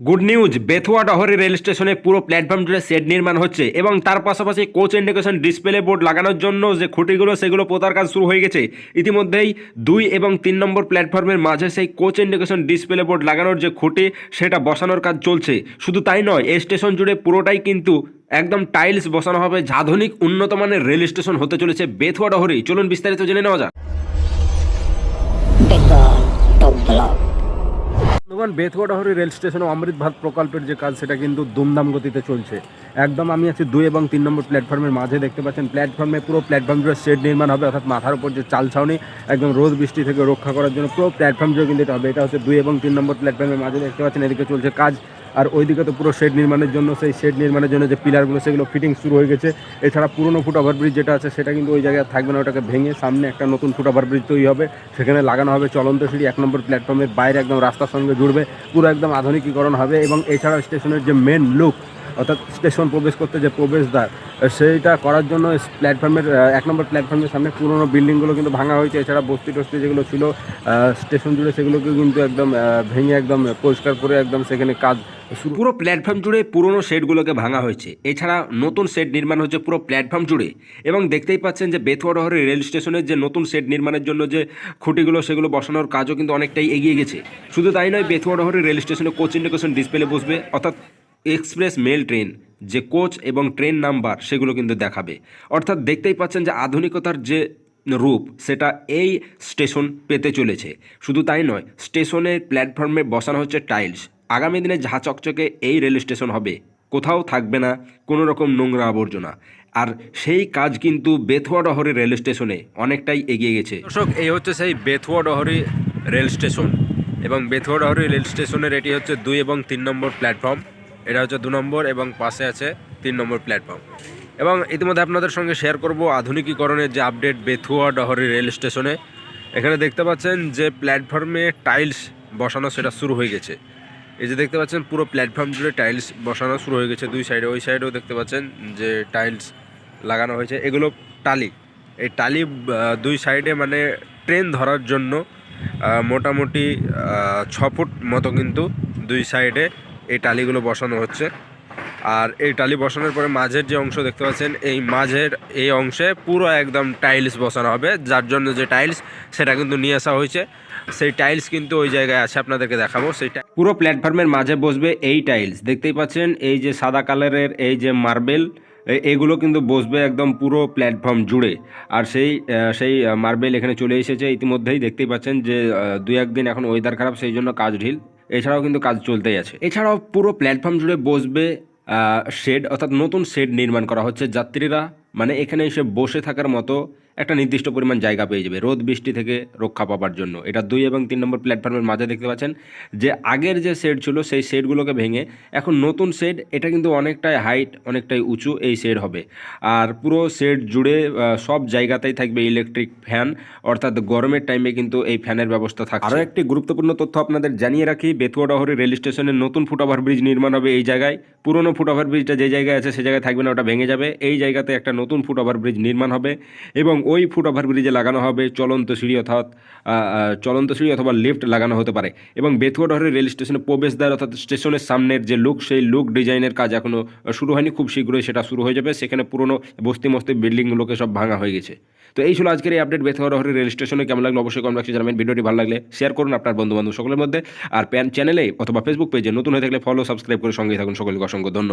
Good news Bethua Dahari rail স্টেশনে পুরো platform জুড়ে সেট নির্মাণ হচ্ছে এবং তার পাশাপাশি কোচ ইন্ডিকেশন ডিসপ্লে বোর্ড লাগানোর জন্য যে খুঁটিগুলো সেগুলো পোতার কাজ শুরু হয়ে গেছে ইতিমধ্যেই দুই এবং তিন নম্বর প্ল্যাটফর্মের মাঝে সেই কোচ ইন্ডিকেশন ডিসপ্লে বোর্ড লাগানোর যে খুঁটি সেটা বসানোর কাজ চলছে শুধু তাই নয় এই স্টেশন জুড়ে পুরোটাই কিন্তু একদম টাইলস বসানো হবে আধুনিক উন্নত মানের রেল স্টেশন হতে চলেছে বেথুয়া ডহরি চলুন বিস্তারিত জেনে নেওয়া যাক. বন্ধুগণ বেথুয়াডহরি রেল স্টেশনে অমৃত ভাত প্রকল্পের যে কাজ, সেটা কিন্তু দুমদাম গতিতে চলছে। একদম আমি আছি দুই এবং তিন নম্বর প্ল্যাটফর্মের মাঝে, দেখতে পাচ্ছেন প্ল্যাটফর্মে পুরো প্ল্যাটফর্ম জুড়ে শেড নির্মাণ হবে, অর্থাৎ মাথার উপর যে চাল ছাউনি, একদম রোদ বৃষ্টি থেকে রক্ষা করার জন্য পুরো প্ল্যাটফর্ম জুড়ে কিন্তু এটা হবে। এটা হচ্ছে দুই এবং তিন নম্বর প্ল্যাটফর্মের মাঝে, দেখতে পাচ্ছেন, এদিকে চলছে কাজ। আর ওইদিকে তো পুরো শেড নির্মাণের জন্য, সেই শেড নির্মাণের জন্য যে পিলারগুলো, সেগুলো ফিটিং শুরু হয়ে গেছে। এছাড়া পুরনো ফুট ওভারব্রিজ যেটা আছে, সেটা কিন্তু ওই জায়গায় থাকবে না, ওটাকে ভেঙে সামনে একটা নতুন ফুট ওভারব্রিজ তৈরি হবে। সেখানে লাগানো হবে চলন্ত সিঁড়ি, এক নম্বর প্ল্যাটফর্মের বাইরে একদম রাস্তার সঙ্গে জুড়বে, পুরো একদম আধুনিকীকরণ হবে। এবং এছাড়াও স্টেশনের যে মেন লুক অর্থাৎ স্টেশন প্রবেশ করতে যে প্রবেশদ্বার সেইটা করার জন্য প্ল্যাটফর্মের এক নম্বর প্ল্যাটফর্মের সামনে পুরনো বিল্ডিংগুলো কিন্তু ভাঙা হয়েছে। এছাড়া বস্তি টস্তি যেগুলো ছিল স্টেশন জুড়ে সেগুলোকে কিন্তু একদম ভেঙে একদম পরিষ্কার করে একদম সেখানে কাজ পুরো প্ল্যাটফর্ম জুড়ে পুরনো শেডগুলোকে ভাঙা হয়েছে। এছাড়া নতুন শেড নির্মাণ হচ্ছে পুরো প্ল্যাটফর্ম জুড়ে। এবং দেখতেই পাচ্ছেন যে বেথুয়াডহরের রেল স্টেশনের যে নতুন শেড নির্মাণের জন্য যে খুঁটিগুলো, সেগুলো বসানোর কাজও কিন্তু অনেকটাই এগিয়ে গেছে। শুধু তাই নয় বেথুয়াডহরের রেল স্টেশনে কোচ ইন্ডিকেশন ডিসপ্লে বসবে। অর্থাৎ এক্সপ্রেস মেল ট্রেন, যে কোচ এবং ট্রেন নাম্বার সেগুলো কিন্তু দেখাবে। অর্থাৎ দেখতেই পাচ্ছেন যে আধুনিকতার যে রূপ, সেটা এই স্টেশন পেতে চলেছে। শুধু তাই নয় স্টেশনের প্ল্যাটফর্মে বসানো হচ্ছে টাইলস। আগামী দিনে ঝা চকচকে এই রেল স্টেশন হবে। কোথাও থাকবে না, কোনো রকম নোংরা আবর্জনা। আর সেই কাজ কিন্তু বেথুয়াডহরি রেল স্টেশনে অনেকটাই এগিয়ে গেছে। দর্শক, এই হচ্ছে সেই বেথুয়াডহরি রেল স্টেশন। এবং বেথুয়াডহরি রেল স্টেশনের এটি হচ্ছে দুই এবং তিন নম্বর প্ল্যাটফর্ম। এটা হচ্ছে দু নম্বর এবং পাশে আছে তিন নম্বর প্ল্যাটফর্ম এবং ইতিমধ্যে আপনাদের সঙ্গে শেয়ার করব আধুনিকীকরণের যে আপডেট বেথুয়া ডহরি রেল স্টেশনে। এখানে দেখতে পাচ্ছেন যে প্ল্যাটফর্মে টাইলস বসানো সেটা শুরু হয়ে গেছে। এই যে দেখতে পাচ্ছেন পুরো প্ল্যাটফর্ম জুড়ে টাইলস বসানো শুরু হয়ে গেছে। দুই সাইডে ওই সাইডেও দেখতে পাচ্ছেন যে টাইলস লাগানো হয়েছে। এগুলো টালি। এই টালি দুই সাইডে মানে ট্রেন ধরার জন্য মোটামুটি ছ ফুট মতো কিন্তু দুই সাইডে এই টালিগুলো বসানো হচ্ছে। আর এই টালি বসানোর পরে মাঝের যে অংশ দেখতে পাচ্ছেন, এই মাঝের এই অংশে পুরো একদম টাইলস বসানো হবে। যার জন্য যে টাইলস, সেটা কিন্তু নিয়ে আসা হয়েছে। সেই টাইলস কিন্তু ওই জায়গায় আছে, আপনাদেরকে দেখাবো। সেই পুরো প্ল্যাটফর্মের মাঝে বসবে এই টাইলস। দেখতেই পাচ্ছেন, এই যে সাদা কালারের এই যে মার্বেল এগুলো কিন্তু বসবে একদম পুরো প্ল্যাটফর্ম জুড়ে। আর সেই সেই মার্বেল এখানে চলে এসেছে। ইতিমধ্যেই দেখতেই পাচ্ছেন যে দু একদিন এখন ওয়েদার খারাপ, সেই জন্য কাজ ঢিল। এছাড়াও কিন্তু কাজ চলতেই আছে। এছাড়াও পুরো প্ল্যাটফর্ম জুড়ে বসবে শেড অর্থাৎ নতুন শেড নির্মাণ করা হচ্ছে। যাত্রীরা মানে এখানে এসে বসে থাকার মতো একটা নির্দিষ্ট পরিমাণ জায়গা পেয়ে যাবে রোদ, বৃষ্টি থেকে রক্ষা পাবার জন্য। এটা দুই এবং তিন নম্বর প্ল্যাটফর্মের মাঝে দেখতে পাচ্ছেন যে আগের যে শেড ছিল, সেই শেডগুলোকে ভেঙে এখন নতুন শেড, এটা কিন্তু অনেকটাই হাইট, অনেকটাই উঁচু এই শেড হবে। আর পুরো শেড জুড়ে সব জায়গাতেই থাকবে ইলেকট্রিক ফ্যান, অর্থাৎ গরমের টাইমে কিন্তু এই ফ্যানের ব্যবস্থা থাকবে আরও একটি গুরুত্বপূর্ণ তথ্য আপনাদের জানিয়ে রাখি বেতুয়াডহরি রেল স্টেশনের নতুন ফুট ওভার ব্রিজ নির্মাণ হবে এই জায়গায়। পুরনো ফুট ওভার ব্রিজটা যে জায়গায় আছে, সে জায়গায় থাকবে না, ওটা ভেঙে যাবে। এই জায়গাতে একটা নতুন ফুট ওভার ব্রিজ নির্মাণ হবে এবং ওই ফুট ওভার ব্রিজে লাগানো হবে, চলন্ত সিঁড়ি অর্থাৎ চলন্ত সিঁড়ি অথবা লিফট লাগানো হতে পারে। এবং বেথুয়াডহরি রেল স্টেশনে প্রবেশদ্বার অর্থাৎ স্টেশনের সামনের যে লুক সেই লুক ডিজাইনের কাজ এখনও শুরু হয়নি। খুব শীঘ্রই সেটা শুরু হয়ে যাবে। সেখানে পুরনো বস্তি মস্তি বিল্ডিংগুলোকে সব ভাঙা হয়ে গেছে। তো এই ছিল আজকের এই আপডেট বেথুয়াডহরি রেল স্টেশনে। কেমন লাগল? অবশ্যই কমেন্ট বক্সে জানাবেন। ভিডিওটি ভালো লাগলে শেয়ার করুন আপনার বন্ধু বান্ধব সকলের মধ্যে। আর প্যান চ্যানেলে অথবা ফেসবুক পেজে নতুন হয়ে থাকলে ফলো সাবস্ক্রাইব করে সঙ্গে থাকুন। সকলকে অসংখ্য ধন্যবাদ।